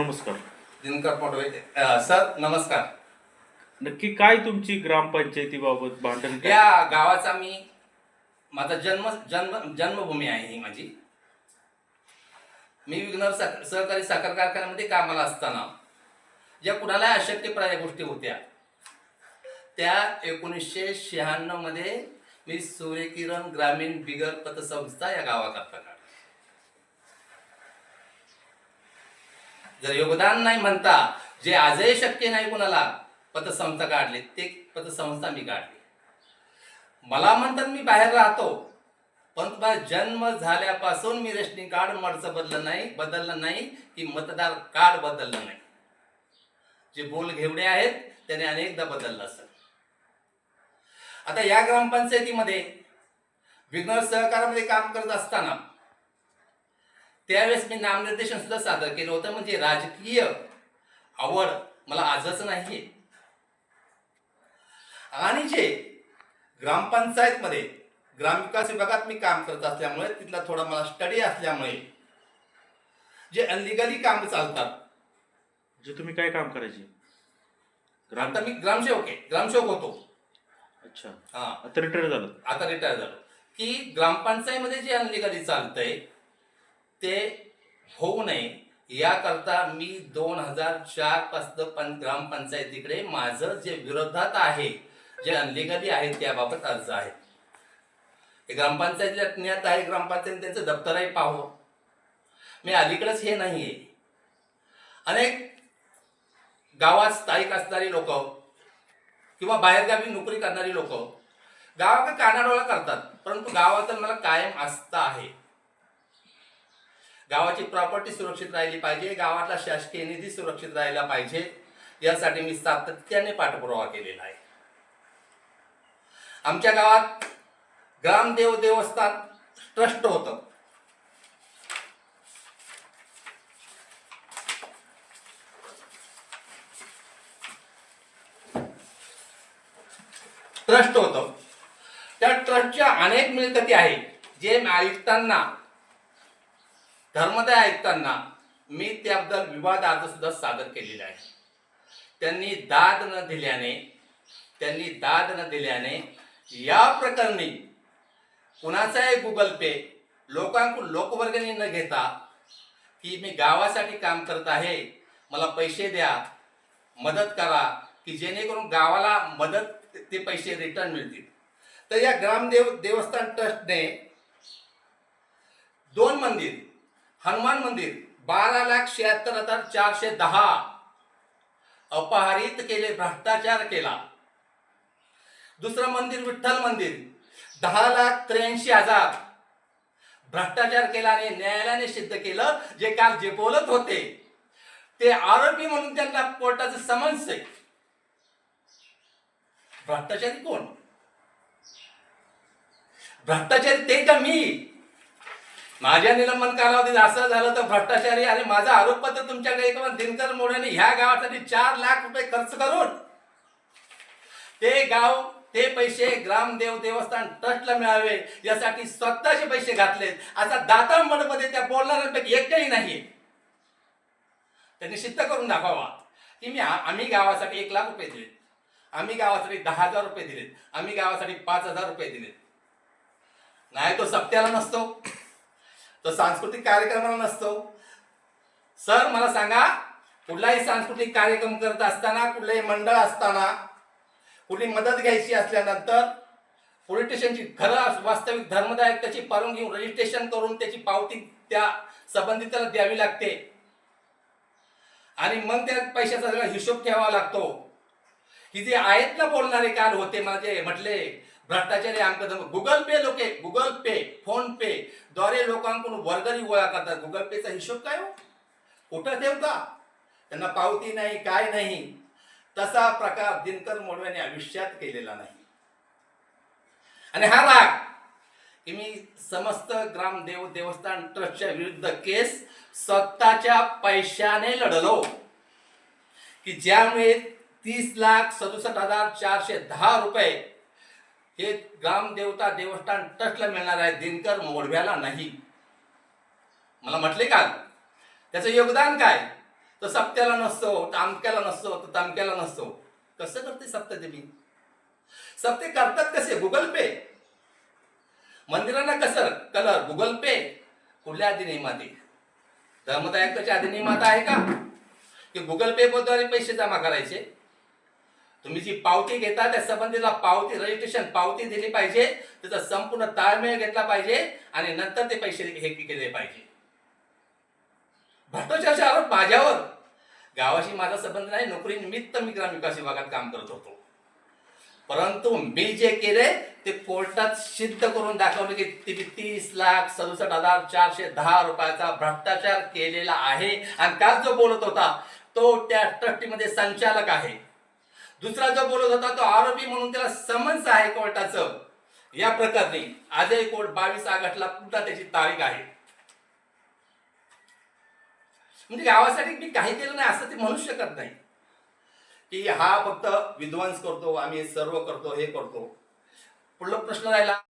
नमस्कार. दिनकर अ, सर नमस्कार. नक्की काय तुमची ग्रामपंचायतीबाबत भांडण काय? या गावाचा मी माझा जन्म जन्म जन्मभूमी आहे ही माझी. मी विघ्नर साख- सहकारी साखर कारखान्यामध्ये कामाला असताना ज्या कुणाला अशक्यप्राय गोष्टी होत्या त्या एकोणीसशे शहाण्णवमध्ये मी सूर्यकिरण ग्रामीण बिगर पतसंस्था या गावाकरता जर योगदान नाही म्हणता जे आजही शक्य नाही कुणाला पतसंस्था काढली. ते पतसंस्था मी काढली. मला म्हणतात मी बाहेर राहतो. पण तुम्हाला जन्म झाल्यापासून मी रेशनिंग कार्ड मडचं बदललं नाही बदललं नाही की मतदार कार्ड बदललं नाही. जे बोल घेवडे आहेत त्याने अनेकदा बदललं असेल आता या ग्रामपंचायतीमध्ये विघ्न सहकारामध्ये काम करत असताना त्यावेळेस मी नामनिर्देशन सुद्धा सादर केलं होतं म्हणजे राजकीय आवड मला आजच नाहीये. आणि जे ग्रामपंचायतमध्ये ग्रामविकास विभागात मी काम करत असल्यामुळे तिथला थोडा मला स्टडी असल्यामुळे जे अनलिगली काम चालतात. जे तुम्ही काय काम करायचे? ग्राम आता मी ग्रामसेवक आहे ग्रामसेवक होतो. अच्छा. हा. आता रिटायर झालं आता रिटायर झालो. की ग्रामपंचायतमध्ये जे अनलिगली चालतंय ते होऊ नये. याकरता मी दोन हजार चारपासून पण ग्रामपंचायतीकडे माझं जे विरोधात आहे जे अनलिगली आहे त्याबाबत अर्ज आहे. ग्रामपंचायतीला ज्ञात आहे ग्रामपंचायत त्यांचं दप्तरही पाहू मी अलीकडेच हे नाही आहे अनेक गावात स्थायिक असणारी लोक किंवा बाहेरगावी नोकरी करणारी लोक गावाकडे कानाडोळा करतात परंतु गावात मला कायम आस्था आहे. गावाची प्रॉपर्टी सुरक्षित राहिली पाहिजे गावातला शासकीय निधी सुरक्षित राहिला पाहिजे यासाठी मी सातत्याने पाठपुरावा केलेला आहे. आमच्या गावात ग्रामदेव देवस्थान ट्रस्ट होतं. ट्रस्ट होतं. त्या ट्रस्टच्या अनेक मिळकती आहेत जे आयुक्तांना धर्मदय ऐकताना मी त्याबद्दल विवाद अर्ज सुद्धा सादर केलेला आहे. त्यांनी दाद न दिल्याने त्यांनी दाद न दिल्याने या प्रकरणी कुणाचाही गुगल पे लोकांकडून लोकवर्गणी न घेता की मी गावासाठी काम करत आहे मला पैसे द्या मदत करा की जेणेकरून गावाला मदत ते पैसे रिटर्न मिळतील. तर या ग्रामदेव देवस्थान ट्रस्टने दोन मंदिर हनुमान मंदिर बारा लाख शहात्तर हजार चारशे दहा. अपहारित केले भ्रष्टाचार केला. दुसरं मंदिर विठ्ठल मंदिर दहा लाख त्र्याऐंशी हजार. भ्रष्टाचार केला आणि न्यायालयाने सिद्ध केलं जे काल जे बोलत होते ते आरोपी म्हणून त्यांना कोर्टाचं समन्स आहे. भ्रष्टाचारी कोण? भ्रष्टाचारी ते का मी? माझ्या निलंबन कालावधीत असं झालं तर भ्रष्टाचारी आणि माझं आरोपपत्र तुमच्याकडे एक दिनकर मोड्याने ह्या गावासाठी चार लाख रुपये खर्च करून ते गाव ते पैसे ग्रामदेव देवस्थान ट्रस्टला मिळावे यासाठी स्वतःचे पैसे घातलेत. असा दाता मध्ये त्या बोलणाऱ्यांपैकी एकही नाहीये. त्यांनी सिद्ध करून दाखवावा की मी आम्ही गावासाठी एक लाख रुपये दिलेत. आम्ही गावासाठी दहा हजार रुपये दिलेत. आम्ही गावासाठी पाच हजार रुपये दिलेत. नाही तो सप्त्याला नसतो. तर सांस्कृतिक कार्यक्रमाला नसतो सर मला सांगा कुठलाही सांस्कृतिक कार्यक्रम करत असताना कुठलंही मंडळ असताना कुठली मदत घ्यायची असल्यानंतर पोलीस स्टेशनची खरं वास्तविक धर्मदायक त्याची परवानगी घेऊन रजिस्ट्रेशन करून त्याची पावती त्या संबंधिताला द्यावी लागते. आणि मग त्या पैशाचा सगळा हिशोब ठेवावा लागतो. की जे आहेत ना बोलणारे काल होते मला जे म्हटले भ्रष्टाचारी अंक गुगल पे लोके गुगल पे फोन पे द्वारे लोकांकडून वर्गणी गोळा करतात. गुगल पेचा हिशोब काय हो? कुठं ठेवता त्यांना पावती नाही काय नाही. तसा प्रकार दिनकर मोडव्याने आयुष्यात केलेला नाही. आणि हा राग की मी समस्त ग्रामदेव देवस्थान ट्रस्टच्या विरुद्ध केस स्वतःच्या पैशाने लढलो. की ज्यामुळे तीस लाख सदुसष्ट हजार चारशे दहा रुपये हे ग्रामदेवता देवस्थान ट्रस्टला मिळणार आहे. दिनकर मोडव्याला नाही. मला म्हटले का? त्याचं योगदान काय? तर सप्त्याला नसतो तामक्याला नसतो तर तामक्याला नसतो. कसं करते सप्त देवी सप्ते करतात कसे? गुगल पे मंदिरांना कसं? कलर गुगल पे कुठल्या अधिनियमात धर्मदायकाच्या अधिनियमात आहे का? की गुगल पे द्वारे पैसे जमा करायचे? तुम्ही जी पावती घेता त्या संबंधीला पावती रजिस्ट्रेशन पावती दिली पाहिजे. त्याचा संपूर्ण ताळमेळ घेतला पाहिजे आणि नंतर ते पैसे हे केले पाहिजे. भ्रष्टाचाराचे आरोप माझ्यावर. गावाशी माझा संबंध नाही नोकरी निमित्त मी ग्रामविकास विभागात काम करत होतो. परंतु मी जे केले ते कोर्टात सिद्ध करून दाखवले की ती तीस लाख सदुसष्ट हजार चारशे दहा रुपयाचा भ्रष्टाचार केलेला आहे. आणि काल जो बोलत होता तो त्या ट्रस्टीमध्ये संचालक आहे. दुसरा जो बोलत होता तो आरोपी म्हणून त्याला समन्स आहे कोर्टाचं. या प्रकरणी आजही कोर्ट बावीस ऑगस्टला पुन्हा त्याची तारीख आहे. म्हणजे गावासाठी मी काही केलं नाही असं ते म्हणू शकत नाही. की हा फक्त विध्वंस करतो आम्ही सर्व करतो हे करतो. पुढला प्रश्न राहिला.